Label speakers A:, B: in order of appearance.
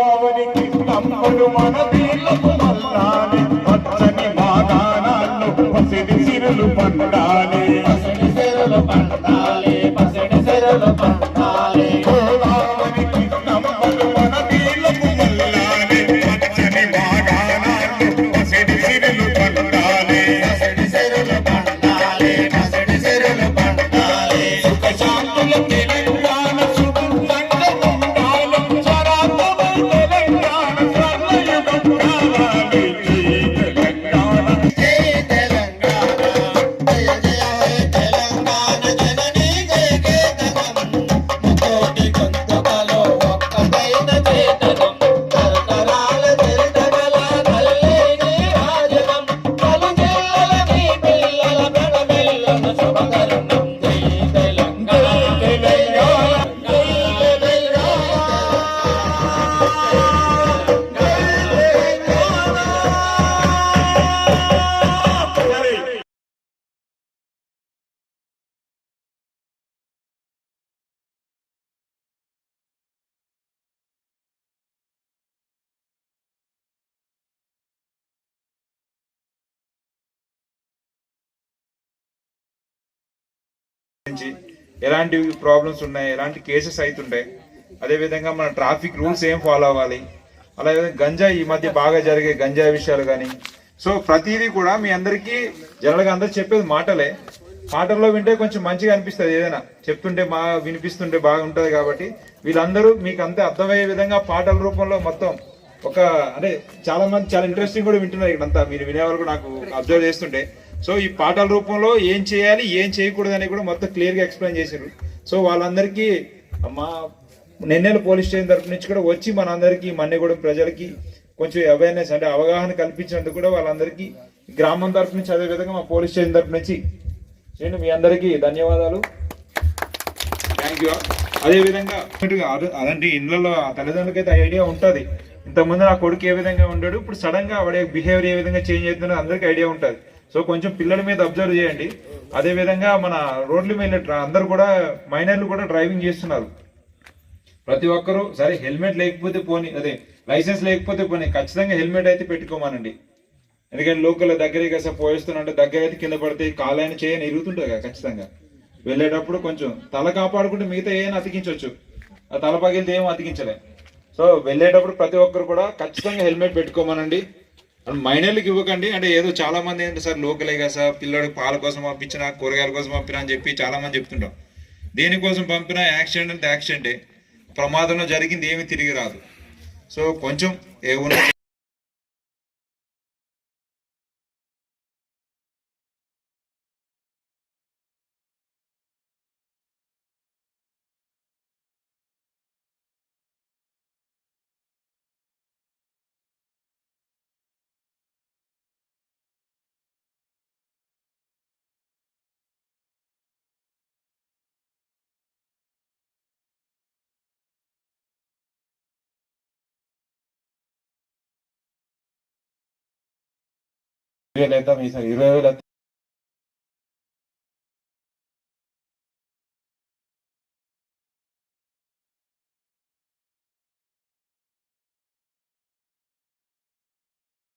A: గోదావరి కృష్ణంపుడు
B: మన తీర్లకు మల్లాలి పచ్చని మాదానాలు పసిడి సిరులు పండాలి. పసిడి సిరులు పండాలి పసిడి సిరులు పండాలి. గోదావరి కృష్ణంపుడు మన తీర్లకు మల్లాలి పచ్చని మాదానాలు పసిడి సిరులు పండాలి. పసిడి సిరులు పండాలి పసిడి సిరులు పండాలి.
C: సుఖశాంతులకు నుంచి ఎలాంటి ప్రాబ్లమ్స్ ఉన్నాయి ఎలాంటి కేసెస్ అవుతుంటాయి అదేవిధంగా మన ట్రాఫిక్ రూల్స్ ఏం ఫాలో అవ్వాలి అలాగే గంజాయి ఈ మధ్య బాగా జరిగే గంజాయి విషయాలు కానీ సో ప్రతిదీ కూడా మీ అందరికీ జనరల్గా అందరు చెప్పేది మాటలే. మాటల్లో వింటే కొంచెం మంచిగా అనిపిస్తుంది ఏదైనా. చెప్తుంటే మా వినిపిస్తుంటే బాగుంటుంది కాబట్టి వీళ్ళందరూ మీకు అంతే అర్థమయ్యే విధంగా పాటల రూపంలో మొత్తం ఒక అంటే చాలా మంది చాలా ఇంట్రెస్టింగ్ కూడా వింటున్నారు ఇక్కడంతా. మీరు వినేవాళ్ళు నాకు అబ్జర్వ్ చేస్తుంటే. సో ఈ పాటల రూపంలో ఏం చేయాలి ఏం చేయకూడదు అని కూడా మొత్తం క్లియర్గా ఎక్స్ప్లెయిన్ చేశారు. సో వాళ్ళందరికీ మా నెన్నెల పోలీస్ స్టేషన్ తరపు నుంచి కూడా వచ్చి మనందరికీ మన్నెగూడెం ప్రజలకి కొంచెం అవేర్నెస్ అంటే అవగాహన కల్పించినందుకు కూడా వాళ్ళందరికీ గ్రామం తరపు నుంచి అదే విధంగా మా పోలీస్ స్టేషన్ తరపు నుంచి నేను మీ అందరికీ ధన్యవాదాలు. థ్యాంక్ యూ అదేవిధంగా అద- అలాంటి ఇళ్ళలో ఆ తల్లిదండ్రులకైతే ఐడియా ఉంటుంది. ఇంతకుముందు నా కొడుకు ఏ విధంగా ఉన్నాడు ఇప్పుడు సడన్గా వాడి బిహేవియర్ ఏ విధంగా చేంజ్ అవుతుందో అందరికీ ఐడియా ఉంటుంది. సో కొంచెం పిల్లల మీద అబ్జర్వ్ చేయండి. అదే విధంగా మన రోడ్ల మీద అందరు కూడా మైనర్లు కూడా డ్రైవింగ్ చేస్తున్నారు. ప్రతి ఒక్కరూ సరే హెల్మెట్ లేకపోతే పోనీ అదే లైసెన్స్ లేకపోతే పోనీ ఖచ్చితంగా హెల్మెట్ అయితే పెట్టుకోమానండి. ఎందుకంటే లోకల్ దగ్గరే కదా పోయిస్తున్నట్టు దగ్గర అయితే కింద పడితే కాలైన చేయని ఇరుగుతుంటుంది కదా ఖచ్చితంగా. వెళ్ళేటప్పుడు కొంచెం తల కాపాడుకుంటే మిగతా ఏమైనా అతికించవచ్చు. ఆ తల పగిలితే ఏం అతికించలే. సో వెళ్ళేటప్పుడు ప్రతి ఒక్కరు కూడా ఖచ్చితంగా హెల్మెట్ పెట్టుకోమనండి. మైనర్లకు ఇవ్వకండి. అంటే ఏదో చాలా మంది ఏంటంటే సార్ లోకలే కదా సార్ పిల్లడికి పాల కోసం పంపించిన కూరగాయల కోసం పంపినా అని చెప్పి చాలా మంది చెప్తుంటాం. దేనికోసం పంపినా యాక్సిడెంట్ అంటే యాక్సిడెంటే. ప్రమాదంలో జరిగింది ఏమీ తిరిగి రాదు. సో కొంచెం ఏమున్నా Violeta me dice, y revelate.